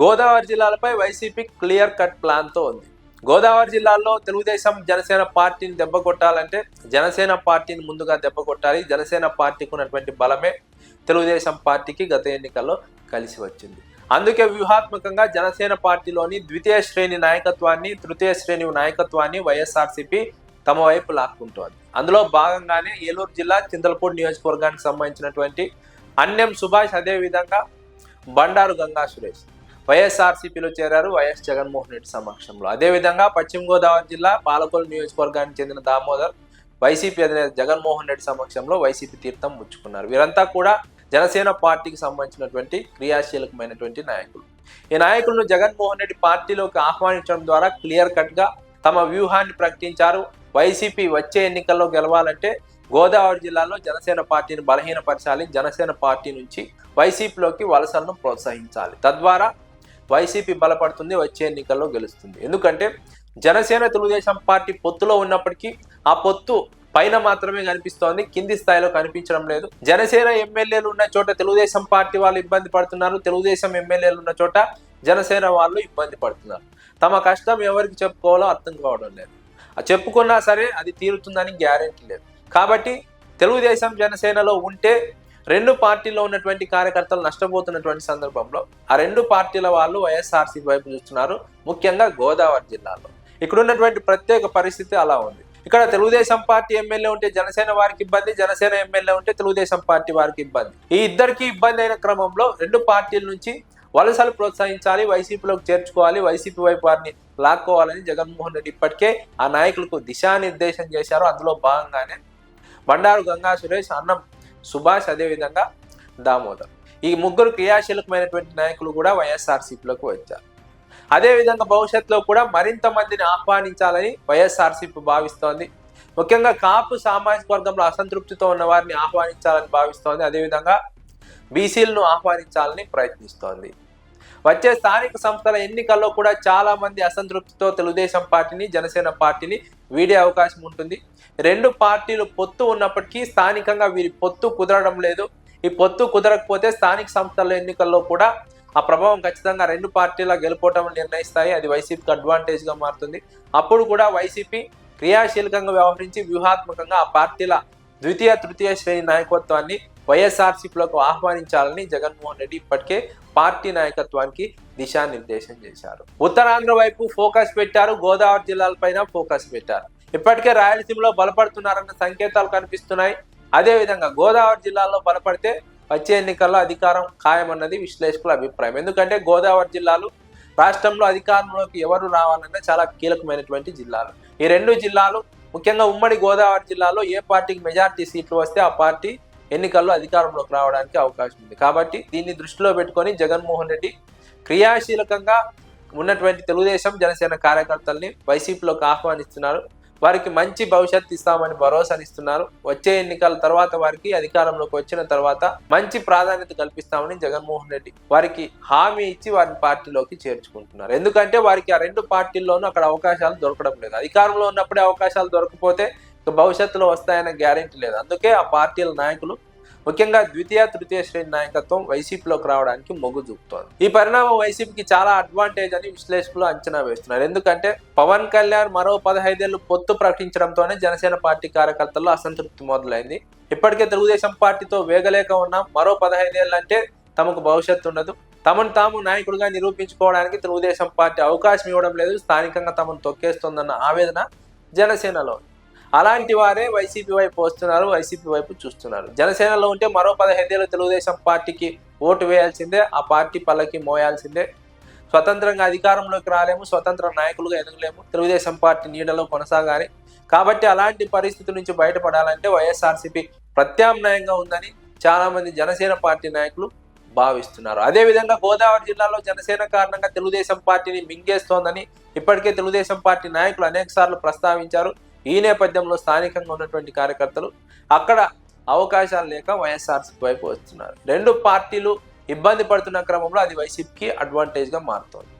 గోదావరి జిల్లాలపై YCP clear cut ప్లాన్తో ఉంది. గోదావరి జిల్లాలో తెలుగుదేశం జనసేన పార్టీని దెబ్బ కొట్టాలంటే జనసేన పార్టీని ముందుగా దెబ్బ కొట్టాలి. జనసేన పార్టీకి ఉన్నటువంటి బలమే తెలుగుదేశం పార్టీకి గత ఎన్నికల్లో కలిసి వచ్చింది. అందుకే వ్యూహాత్మకంగా జనసేన పార్టీలోని ద్వితీయ శ్రేణి నాయకత్వాన్ని తృతీయ శ్రేణి నాయకత్వాన్ని వైఎస్ఆర్సీపీ తమ వైపు లాక్కుంటోంది. అందులో భాగంగానే ఏలూరు జిల్లా చింతలపూడి నియోజకవర్గానికి సంబంధించినటువంటి అన్యం సుభాష్ అదేవిధంగా బండారు గంగా సురేష్. వైఎస్ఆర్సీపీలో చేరారు వైఎస్ జగన్మోహన్ రెడ్డి సమక్షంలో. అదేవిధంగా పశ్చిమ గోదావరి జిల్లా పాలకొల్లు నియోజకవర్గానికి చెందిన దామోదర్ వైసీపీ అధినేత జగన్మోహన్ రెడ్డి సమక్షంలో వైసీపీ తీర్థం ముచ్చుకున్నారు వీరంతా కూడా జనసేన పార్టీకి సంబంధించినటువంటి క్రియాశీలకమైనటువంటి నాయకులు. ఈ నాయకులను జగన్మోహన్ రెడ్డి పార్టీలోకి ఆహ్వానించడం ద్వారా క్లియర్ కట్గా తమ వ్యూహాన్ని ప్రకటించారు. వైసీపీ వచ్చే ఎన్నికల్లో గెలవాలంటే గోదావరి జిల్లాలో జనసేన పార్టీని బలహీనపరచాలి జనసేన పార్టీ నుంచి వైసీపీలోకి వలసలను ప్రోత్సహించాలి. తద్వారా వైసీపీ బలపడుతుంది వచ్చే ఎన్నికల్లో గెలుస్తుంది. ఎందుకంటే జనసేన తెలుగుదేశం పార్టీ పొత్తులో ఉన్నప్పటికీ ఆ పొత్తు పైన మాత్రమే కనిపిస్తోంది కింది స్థాయిలో కనిపించడం లేదు. జనసేన ఎమ్మెల్యేలు ఉన్న చోట తెలుగుదేశం పార్టీ వాళ్ళు ఇబ్బంది పడుతున్నారు తెలుగుదేశం ఎమ్మెల్యేలు ఉన్న చోట జనసేన వాళ్ళు ఇబ్బంది పడుతున్నారు. తమ కష్టం ఎవరికి చెప్పుకోవాలో అర్థం కావడం లేదు. చెప్పుకున్నా సరే అది తీరుతుందని గ్యారెంటీ లేదు. కాబట్టి తెలుగుదేశం జనసేనలో ఉంటే రెండు పార్టీలో ఉన్నటువంటి కార్యకర్తలు నష్టపోతున్నటువంటి సందర్భంలో ఆ రెండు పార్టీల వాళ్ళు వైఎస్ఆర్సీపీ వైపు చూస్తున్నారు ముఖ్యంగా గోదావరి జిల్లాలో. ఇక్కడ ఉన్నటువంటి ప్రత్యేక పరిస్థితి అలా ఉంది. ఇక్కడ తెలుగుదేశం పార్టీ ఎమ్మెల్యే ఉంటే జనసేన వారికి ఇబ్బంది జనసేన ఎమ్మెల్యే ఉంటే తెలుగుదేశం పార్టీ వారికి ఇబ్బంది. ఈ ఇద్దరికి ఇబ్బంది అయిన క్రమంలో రెండు పార్టీల నుంచి వలసలు ప్రోత్సహించాలి వైసీపీలోకి చేర్చుకోవాలి వైసీపీ వైపు వారిని లాక్కోవాలని జగన్మోహన్ రెడ్డి ఇప్పటికే ఆ నాయకులకు దిశానిర్దేశం చేశారు. అందులో భాగంగానే బండారు గంగా సురేష్ అన్నం సుభాష్ అదేవిధంగా దామోదర్. ఈ ముగ్గురు క్రియాశీలకమైనటువంటి నాయకులు కూడా వైఎస్ఆర్సీపీలోకి వచ్చారు. అదేవిధంగా భవిష్యత్తులో కూడా మరింత మందిని ఆహ్వానించాలని వైఎస్ఆర్సీపీ భావిస్తోంది. ముఖ్యంగా కాపు సామాజిక వర్గంలో అసంతృప్తితో ఉన్న వారిని ఆహ్వానించాలని భావిస్తోంది. అదేవిధంగా బీసీలను ఆహ్వానించాలని ప్రయత్నిస్తోంది. వచ్చే స్థానిక సంస్థల ఎన్నికల్లో కూడా చాలా మంది అసంతృప్తితో తెలుగుదేశం పార్టీని జనసేన పార్టీని వీడే అవకాశం ఉంటుంది. రెండు పార్టీలు పొత్తు ఉన్నప్పటికీ స్థానికంగా వీరి పొత్తు కుదరడం లేదు. ఈ పొత్తు కుదరకపోతే స్థానిక సంస్థల ఎన్నికల్లో కూడా ఆ ప్రభావం ఖచ్చితంగా రెండు పార్టీల గెలుపోవటం నిర్ణయిస్తాయి. అది వైసీపీకి అడ్వాంటేజ్గా మారుతుంది. అప్పుడు కూడా వైసీపీ క్రియాశీలకంగా వ్యవహరించి వ్యూహాత్మకంగా ఆ పార్టీల ద్వితీయ తృతీయ శ్రేణి నాయకత్వాన్ని వైఎస్ఆర్సీపీలోకి ఆహ్వానించాలని జగన్మోహన్ రెడ్డి ఇప్పటికే పార్టీ నాయకత్వానికి దిశానిర్దేశం చేశారు. ఉత్తరాంధ్ర వైపు ఫోకస్ పెట్టారు గోదావరి జిల్లాలపైన ఫోకస్ పెట్టారు. ఇప్పటికే రాయలసీమలో బలపడుతున్నారన్న సంకేతాలు కనిపిస్తున్నాయి. అదేవిధంగా గోదావరి జిల్లాలో బలపడితే వచ్చే ఎన్నికల్లో అధికారం ఖాయమన్నది విశ్లేషకుల అభిప్రాయం. ఎందుకంటే గోదావరి జిల్లాలు రాష్ట్రంలో అధికారంలోకి ఎవరు రావాలన్నా చాలా కీలకమైనటువంటి జిల్లాలు. ఈ రెండు జిల్లాలు ముఖ్యంగా ఉమ్మడి గోదావరి జిల్లాలో ఏ పార్టీకి మెజార్టీ సీట్లు వస్తే ఆ పార్టీ ఎన్నికల్లో అధికారంలోకి రావడానికి అవకాశం ఉంది. కాబట్టి దీన్ని దృష్టిలో పెట్టుకొని జగన్మోహన్ రెడ్డి క్రియాశీలకంగా ఉన్నటువంటి తెలుగుదేశం జనసేన కార్యకర్తల్ని వైసీపీలోకి ఆహ్వానిస్తున్నారు. వారికి మంచి భవిష్యత్తు ఇస్తామని భరోసానిస్తున్నారు. వచ్చే ఎన్నికల తర్వాత వారికి అధికారంలోకి వచ్చిన తర్వాత మంచి ప్రాధాన్యత కల్పిస్తామని జగన్మోహన్ రెడ్డి వారికి హామీ ఇచ్చి వారిని పార్టీలోకి చేర్చుకుంటున్నారు. ఎందుకంటే వారికి ఆ రెండు పార్టీల్లోనూ అక్కడ అవకాశాలు దొరకడం లేదు. అధికారంలో ఉన్నప్పుడే అవకాశాలు దొరకపోతే భవిష్యత్తులో వస్తాయనే గ్యారెంటీ లేదు. అందుకే ఆ పార్టీల నాయకులు ముఖ్యంగా ద్వితీయ తృతీయ శ్రేణి నాయకత్వం వైసీపీలోకి రావడానికి మొగ్గు చూపుతోంది. ఈ పరిణామం వైసీపీకి చాలా అడ్వాంటేజ్ అని విశ్లేషకులు అంచనా వేస్తున్నారు. ఎందుకంటే పవన్ కళ్యాణ్ మరో పదహైదేళ్ళు పొత్తు ప్రకటించడంతోనే జనసేన పార్టీ కార్యకర్తల్లో అసంతృప్తి మొదలైంది. ఇప్పటికే తెలుగుదేశం పార్టీతో వేగలేక ఉన్నాం మరో పదహైదేళ్ళు అంటే తమకు భవిష్యత్తు ఉండదు. తమను తాము నాయకుడిగా నిరూపించుకోవడానికి తెలుగుదేశం పార్టీ అవకాశం ఇవ్వడం లేదు. స్థానికంగా తమను తొక్కేస్తోందన్న ఆవేదన జనసేనలో అలాంటి వారే వైసీపీ వైపు వస్తున్నారు వైసీపీ వైపు చూస్తున్నారు. జనసేనలో ఉంటే మరో పదహైదేళ్ళు తెలుగుదేశం పార్టీకి ఓటు వేయాల్సిందే ఆ పార్టీ పల్లకి మోయాల్సిందే. స్వతంత్రంగా అధికారంలోకి రాలేము స్వతంత్ర నాయకులుగా ఎదగలేము తెలుగుదేశం పార్టీ నీడలో కొనసాగాలి. కాబట్టి అలాంటి పరిస్థితి నుంచి బయటపడాలంటే వైఎస్ఆర్సీపీ ప్రత్యామ్నాయంగా ఉందని చాలామంది జనసేన పార్టీ నాయకులు భావిస్తున్నారు. అదేవిధంగా గోదావరి జిల్లాలో జనసేన కారణంగా తెలుగుదేశం పార్టీని మింగేస్తోందని ఇప్పటికే తెలుగుదేశం పార్టీ నాయకులు అనేక సార్లు ప్రస్తావించారు. ఈ నేపథ్యంలో స్థానికంగా ఉన్నటువంటి కార్యకర్తలు అక్కడ అవకాశాలు లేక వైఎస్ఆర్సీపీ వైపు వస్తున్నారు. రెండు పార్టీలు ఇబ్బంది పడుతున్న క్రమంలో అది వైసీపీకి అడ్వాంటేజ్గా మారుతోంది.